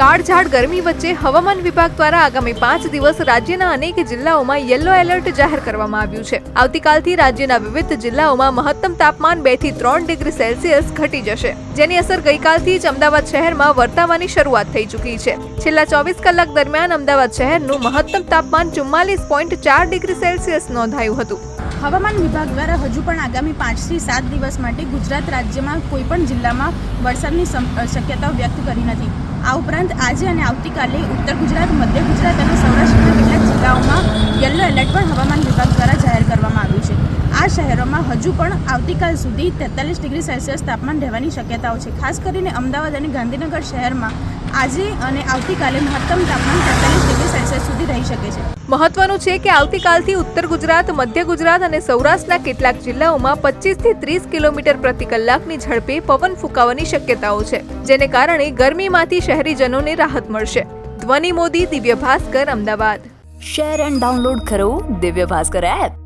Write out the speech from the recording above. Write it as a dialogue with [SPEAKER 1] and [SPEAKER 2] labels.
[SPEAKER 1] કાળઝાળ ગરમી વચ્ચે હવામાન વિભાગ દ્વારા આગામી પાંચ દિવસ રાજ્યના અનેક જિલ્લાઓમાં યલો એલર્ટ જાહેર કરવામાં આવ્યું છે. આવતીકાલથી રાજ્યના વિવિધ જિલ્લાઓમાં મહત્તમ તાપમાન બેથી ત્રણ ડિગ્રી સેલ્સિયસ ઘટી જશે. જેની અસર ગઈકાલથી જ અમદાવાદ શહેરમાં વર્તાવાની શરૂઆત થઈ ચૂકી છે. છેલ્લા ચોવીસ કલાક દરમિયાન અમદાવાદ શહેરનું મહત્તમ તાપમાન ચુમ્માલીસ પોઈન્ટ ચાર ડિગ્રી સેલ્સિયસ નોંધાયું હતું.
[SPEAKER 2] હવામાન વિભાગ દ્વારા હજુ પણ આગામી પાંચથી સાત દિવસ માટે ગુજરાત રાજ્યમાં કોઈપણ જિલ્લામાં વરસાદની શક્યતાઓ વ્યક્ત કરી નથી. આ ઉપરાંત આજે અને આવતીકાલે ઉત્તર ગુજરાત, મધ્ય ગુજરાત અને સૌરાષ્ટ્રના કેટલાક જિલ્લાઓમાં યલો એલર્ટ પણ હવામાન વિભાગ દ્વારા જાહેર કરવામાં આવ્યું છે. આ શહેરોમાં હજુ પણ આવતીકાલ સુધી તેતાલીસ ડિગ્રી સેલ્સિયસ તાપમાન રહેવાની શક્યતાઓ છે. ખાસ કરીને અમદાવાદ અને ગાંધીનગર શહેરમાં આજે અને આવતીકાલે મહત્તમ તાપમાન તેતાલીસ ડિગ્રી સેલ્સિયસ સુધી શકે છે.
[SPEAKER 1] મહત્વનું છે કે આવતીકાલથી ઉત્તર ગુજરાત, મધ્ય ગુજરાત અને સૌરાષ્ટ્રના કેટલાક જિલ્લાઓમાં 25 થી ત્રીસ કિલોમીટર પ્રતિ કલાકની ઝડપે પવન ફૂંકાવાની શક્યતાઓ છે, જેને કારણે ગરમીમાંથી શહેરીજનોને રાહત મળશે. Dhvani Modi, Divya Bhaskar, Ahmedabad.
[SPEAKER 3] Share and download કરો દિવ્ય ભાસ્કર એપ.